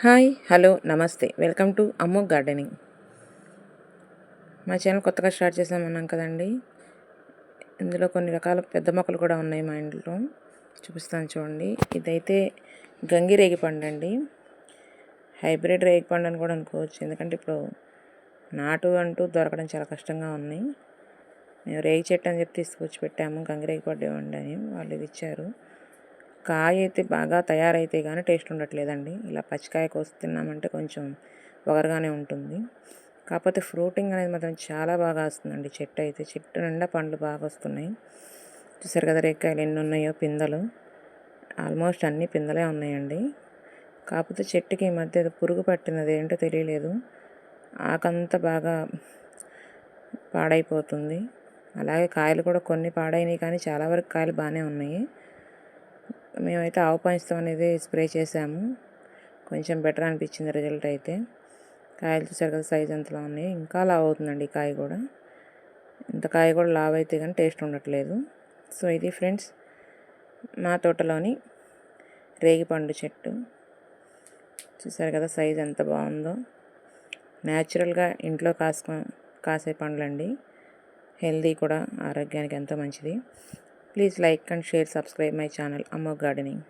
Hi hello నమస్తే. Welcome to Ammu gardening. మా channel కొత్తగా స్టార్ట్ చేసామన్నాం కదండి. ఇందులో కొన్ని రకాల పెద్ద మొక్కలు కూడా ఉన్నాయి మా ఇంట్లో. చూపిస్తాను చూడండి. ఇదైతే గంగి రేగి పండు అండి. హైబ్రిడ్ రేగి పండు అని కూడా అనుకోవచ్చు. ఎందుకంటే ఇప్పుడు నాటు అంటూ దొరకడం చాలా కష్టంగా ఉన్నాయి మేము రేగి చెట్టు అని చెప్పి తీసుకొచ్చి పెట్టాము. గంగిరేగి పండు ఇవ్వండి అని వాళ్ళు ఇది ఇచ్చారు. కాయ అయితే బాగా తయారైతే కానీ టేస్ట్ ఉండట్లేదండి. ఇలా పచ్చికాయ కోసి తిన్నామంటే కొంచెం వగరగానే ఉంటుంది. కాకపోతే ఫ్రూటింగ్ అనేది మాత్రం చాలా బాగా వస్తుందండి. చెట్టు అయితే చెట్టు నిండా పండ్లు బాగా వస్తున్నాయి. చూసారు కదా రేకాయలు ఎన్ని ఉన్నాయో పిందలు. ఆల్మోస్ట్ అన్ని పిందలే ఉన్నాయండి. కాకపోతే చెట్టుకి ఈ మధ్య పురుగు పట్టినది ఏంటో తెలియలేదు. ఆకంతా బాగా పాడైపోతుంది. అలాగే కాయలు కూడా కొన్ని పాడైనాయి కానీ చాలా వరకు కాయలు బాగానే ఉన్నాయి. మేమైతే ఆవు పంచతం అనేది స్ప్రే చేసాము. కొంచెం బెటర్ అనిపించింది రిజల్ట్ అయితే. కాయలు చూసారు కదా సైజ్ అంతలా ఉన్నాయి. ఇంకా లావ్ అవుతుందండి కాయ కూడా. ఇంత కాయ కూడా లావ్ అయితే కానీ టేస్ట్ ఉండట్లేదు. సో ఇది ఫ్రెండ్స్ మా తోటలోని రేగిపండు చెట్టు. చూసారు కదా సైజ్ ఎంత బాగుందో. న్యాచురల్గా ఇంట్లో కాసుకో కాసే పండ్లండి. హెల్దీ కూడా ఆరోగ్యానికి ఎంతో మంచిది. Please like and share, subscribe my channel Ammo Gardening.